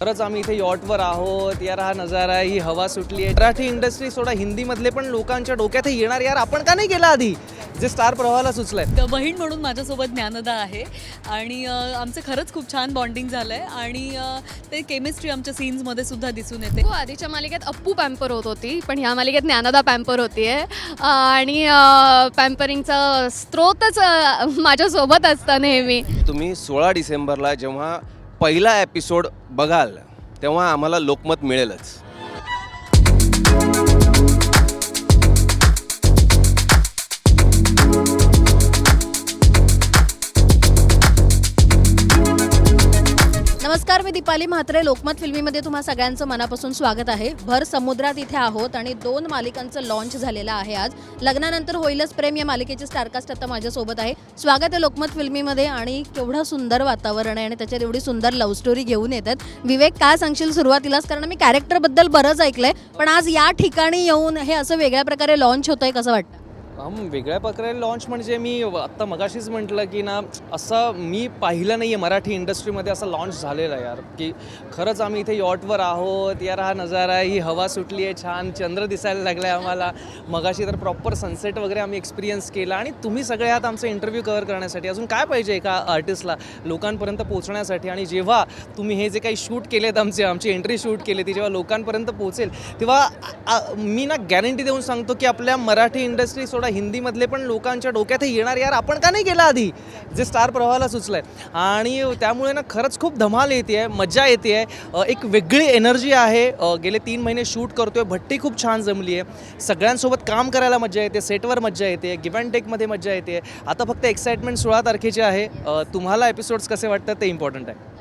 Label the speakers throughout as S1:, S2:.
S1: खरंच आम्ही इथे यॉटवर आहोत. यार हा नजारा ही हवा सुटली आहे. मराठी इंडस्ट्री सोडा हिंदीमधले पण लोकांच्या डोक्यात येणार. यार आपण का नाही गेला आधी? जे स्टार प्रवाहाला सुचलंय.
S2: बहीण म्हणून माझ्यासोबत ज्ञानदा आहे. आणि अ, आमचं खरंच खूप छान बॉन्डिंग झालं आहे आणि अ, ते केमिस्ट्री आमच्या सीन्समध्ये सुद्धा दिसून येते.
S3: हो आधीच्या मालिकेत अप्पू पॅम्पर होत होती पण ह्या मालिकेत ज्ञानदा पॅम्पर होतीये. आणि पॅम्परिंगचा स्त्रोतच अ, माझ्यासोबत असतं नेहमी.
S4: तुम्ही सोळा डिसेंबरला जेव्हा पहिला एपिसोड बघाल तेव्हा आम्हाला लोकमत मिळेलच.
S5: नमस्कार मी दीपाली म्हात्रे. लोकमत फिल्मीमध्ये तुम्हा सगळ्यांचं मनापासून स्वागत आहे. भर समुद्रात इथे आहोत आणि दोन मालिकांचं लॉन्च झालेलं आहे आज. लग्नानंतर होईलच प्रेम या मालिकेचे स्टारकास्ट आता माझ्यासोबत आहे. स्वागत आहे लोकमत फिल्मीमध्ये आणि केवढं सुंदर वातावरण आहे आणि त्याच्यात एवढी सुंदर लव्ह स्टोरी घेऊन येतात. विवेक काय सांगशील सुरुवातीलाच? कारण मी कॅरेक्टरबद्दल बरंच ऐकलंय पण आज या ठिकाणी येऊन हे असं वेगळ्या प्रकारे लॉन्च होतंय कसं वाटतं?
S1: वेगळ्या प्रकारे लॉन्च म्हणजे मी आत्ता मगाशीच म्हटलं की ना असं मी पाहिलं नाही आहे मराठी इंडस्ट्रीमध्ये असं लॉन्च झालेलं आहे यार. की खरंच आम्ही इथे यॉटवर आहोत यार हा नजारा ही हवा सुटली आहे छान चंद्र दिसायला लागला आहे आम्हाला. मगाशी तर प्रॉपर सनसेट वगैरे आम्ही एक्सपिरियन्स केला आणि तुम्ही सगळे आहात आमचा इंटरव्ह्यू कव्हर करण्यासाठी. अजून काय पाहिजे एका आर्टिस्टला लोकांपर्यंत पोहोचण्यासाठी. आणि जेव्हा तुम्ही हे जे काही शूट केलेत आमचे आमची एंट्री शूट केली ती जेव्हा लोकांपर्यंत पोहोचेल तेव्हा मी ना गॅरंटी देऊन सांगतो की आपल्या मराठी इंडस्ट्री सोडा हिंदीमधले पण लोकांच्या डोक्यात येणार यार. आपण का नाही गेला आधी? जे स्टार प्रवाहाला सुचलंय. आणि त्यामुळे ना खरंच खूप धमाल येते आहे मजा येते आहे एक वेगळी एनर्जी आहे. गेले तीन महिने शूट करतोय भट्टी खूप छान जमली आहे. सगळ्यांसोबत काम करायला मजा येते सेटवर मजा येते गिव्ह अँड टेकमध्ये मजा येते. आता फक्त एक्साइटमेंट सोळा तारखेची आहे. तुम्हाला एपिसोड्स कसे वाटतात ते इम्पॉर्टंट आहे.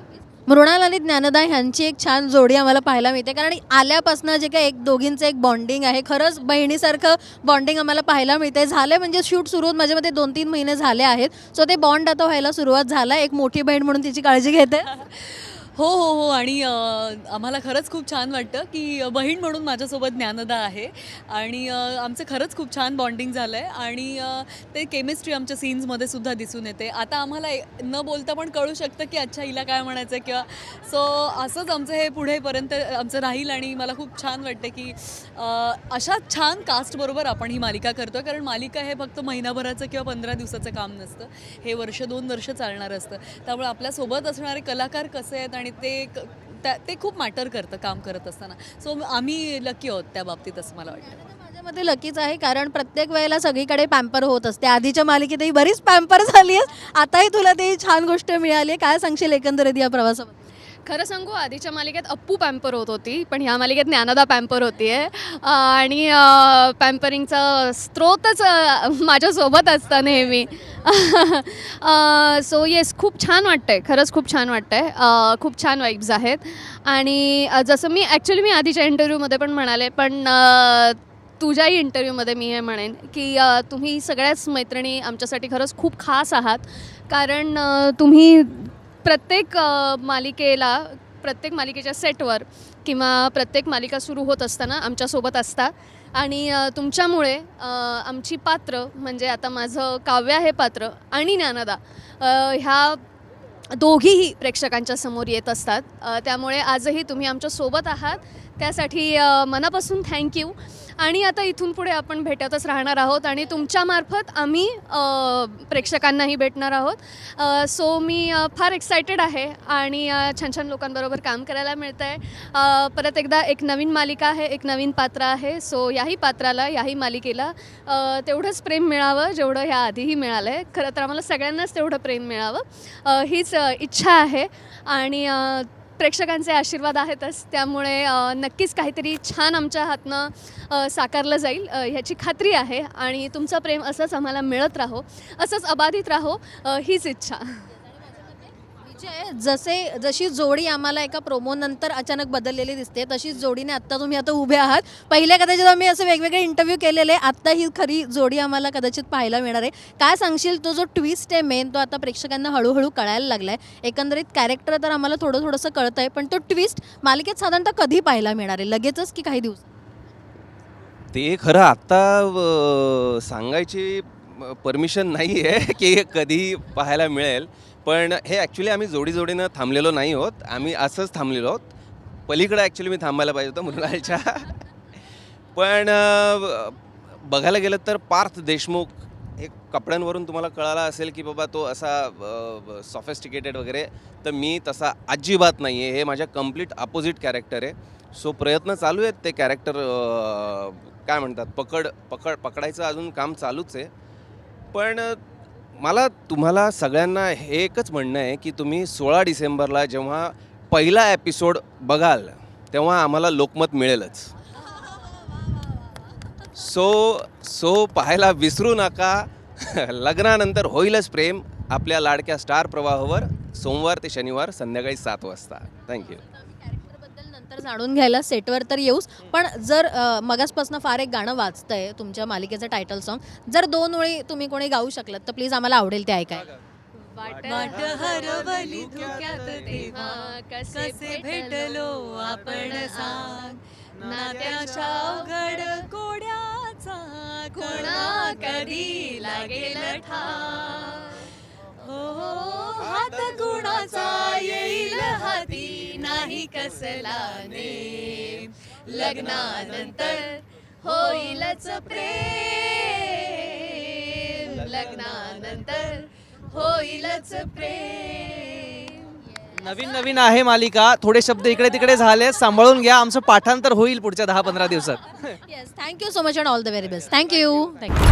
S5: मृणाल आणि ज्ञानदा ह्यांची एक छान जोडी आम्हाला पाहायला मिळते. कारण आल्यापासून जे काही एक दोघींचं एक बॉन्डिंग आहे खरंच बहिणीसारखं बॉन्डिंग आम्हाला पाहायला मिळते. झालं म्हणजे शूट सुरू होत माझ्यामध्ये दोन तीन महिने झाले आहेत. सो ते बॉन्ड आता व्हायला सुरुवात झाला एक मोठी बहीण म्हणून तिची काळजी घेते.
S2: हो हो हो. आणि आम्हाला खरंच खूप छान वाटतं की बहीण म्हणून माझ्यासोबत ज्ञानदा आहे. आणि आमचं खरंच खूप छान बॉन्डिंग झालं आहे आणि ते केमिस्ट्री आमच्या सीन्समध्ये सुद्धा दिसून येते. आता आम्हाला न बोलता पण कळू शकतं की अच्छा हिला काय म्हणायचं किंवा सो असंच आमचं हे पुढेपर्यंत आमचं राहील आणि मला खूप छान वाटतं की अशा छान कास्टबरोबर आपण ही मालिका करतो कारण मालिका हे फक्त महिनाभराचं किंवा पंधरा दिवसाचं काम नसतं. हे वर्ष दोन वर्ष चालणारं असतं. त्यामुळे आपल्यासोबत असणारे कलाकार कसे आहेत आणि आणि ते ते खूप मॅटर करतं काम करत असताना. सो आम्ही लकी आहोत त्या बाबतीत असं मला वाटतं.
S5: माझ्या मते लकीच आहे कारण प्रत्येक वेळेला सगळीकडे पॅम्पर होत असते. आधीच्या मालिकेतही बरीच पॅम्पर झाली आहे आताही तुला ती छान गोष्ट मिळाली आहे. काय सांगशील एकंदरीत या प्रवासामध्ये
S3: खरं सांगू आधीच्या मालिकेत अप्पू पॅम्पर होत होती पण ह्या मालिकेत ज्ञानदा पॅम्पर होती आहे आणि पॅम्परिंगचा स्त्रोतच माझ्यासोबत असतं नेहमी. सो येस खूप छान वाटतंय. खरंच खूप छान वाटतंय. खूप छान वाईब्स आहेत. आणि जसं मी ॲक्च्युली मी आधीच्या इंटरव्ह्यूमध्ये पण म्हणाले पण तुझ्याही इंटरव्ह्यूमध्ये मी हे म्हणेन की तुम्ही सगळ्याच मैत्रिणी आमच्यासाठी खरंच खूप खास आहात. कारण तुम्ही प्रत्येक मालिकेला प्रत्येक मालिकेच्या सेटवर किंवा प्रत्येक मालिका सुरू होत असताना आमच्यासोबत असता. आणि तुमच्यामुळे आमची पात्र म्हणजे आता माझं काव्य हे पात्र आणि ज्ञानदा ह्या दोघीही प्रेक्षकांच्या समोर येत असतात. त्यामुळे आजही तुम्ही आमच्यासोबत आहात. त्यासाठी मनापासून थँक्यू आणि आता इथून पुढे आपण भेटतच राहणार आहोत आणि तुमच्यामार्फत आम्ही प्रेक्षकांनाही भेटणार आहोत. सो मी फार एक्सायटेड आहे आणि छान छान लोकांबरोबर काम करायला मिळतं आहे परत एकदा एक नवीन मालिका आहे एक नवीन पात्र आहे. सो याही पात्राला याही मालिकेला तेवढंच प्रेम मिळावं जेवढं ह्या आधीही मिळालं आहे खरं तर आम्हाला सगळ्यांनाच तेवढं प्रेम मिळावं. हीच इच्छा आहे. आणि प्रेक्षकांचे आशीर्वाद आहेतच. त्यामुळे नक्कीच काहीतरी छान आमच्या हातनं साकारलं जाईल. ह्याची खात्री आहे आणि तुमचं प्रेम असंच आम्हाला मिळत राहो असंच अबाधित राहो हीच इच्छा.
S5: विजय जसे जशी जोडी आम्हाला एका प्रोमो नंतर अचानक बदललेली दिसते तशीच जोडीने आत्ता तुम्ही आता उभे आहात. पहिले कदाचित आम्ही असे वेगवेगळे इंटरव्ह्यू केलेले आत्ता ही खरी जोडी आम्हाला कदाचित पाहायला मिळणार आहे. काय सांगशील? तो जो ट्विस्ट आहे मेन तो आता प्रेक्षकांना हळूहळू कळायला लागलाय. एकंदरीत कॅरेक्टर तर आम्हाला थोडं थोडंसं कळतं आहे पण तो ट्विस्ट मालिकेत साधारणतः कधी पाहायला मिळणार आहे? लगेचच की काही दिवस?
S4: ते खरं आत्ता सांगायची परमिशन नाही आहे की कधी पाहायला मिळेल. पण हे ॲक्च्युली आम्ही जोडी जोडीनं थांबलेलो नाही आहोत आम्ही असंच थांबलेलो आहोत. पलीकडं ॲक्च्युली मी थांबायला पाहिजे होतं मृणालच्या पण बघायला गेलं तर पार्थ देशमुख हे कपड्यांवरून तुम्हाला कळाला असेल की बाबा तो असा सॉफेस्टिकेटेड वगैरे तर मी तसा अजिबात नाही आहे हे माझ्या कंप्लीट अपोजिट कॅरेक्टर आहे. सो प्रयत्न चालू आहेत ते कॅरेक्टर काय म्हणतात पकड पकड पकडायचं अजून काम चालूच आहे. पण मला तुम्हाला सगळ्यांना हे एकच म्हणणं आहे की तुम्ही सोळा डिसेंबरला जेव्हा पहिला एपिसोड बघाल तेव्हा आम्हाला लोकमत मिळेलच. सो सो पाहायला विसरू नका. लग्नानंतर होईलच प्रेम. आपल्या लाडक्या स्टार प्रवाहावर सोमवार ते शनिवार संध्याकाळी सात वाजता. थँक्यू
S5: तर जाणून घ्यायला सेटवर तर येऊच पण जर मगासपासून फार एक गाणं वाचतंय तुमच्या मालिकेचं टायटल सॉन्ग जर दोन वेळी तुम्ही कोणी गाऊ शकलात तर प्लीज आम्हाला आवडेल ते ऐकाय
S2: वाट हरवली धुक्यात तेव्हा कसे भेटलो आपण सांग? नात्याच्या अवघड कोड्याचा कोणा कधी लागेल ठाव हात कुणाचा येईल हाती? नाही कसला नेम. लग्नानंतर होईलच प्रेम. लग्नानंतर होईलच प्रेम.
S1: नवीन नवीन आहे मालिका. थोडे शब्द इकडे तिकडे झाले. सांभाळून घ्या. आमचं पाठांतर होईल पुढच्या दहा पंधरा दिवसात.
S5: Yes thank you so much and all the very best thank you thank you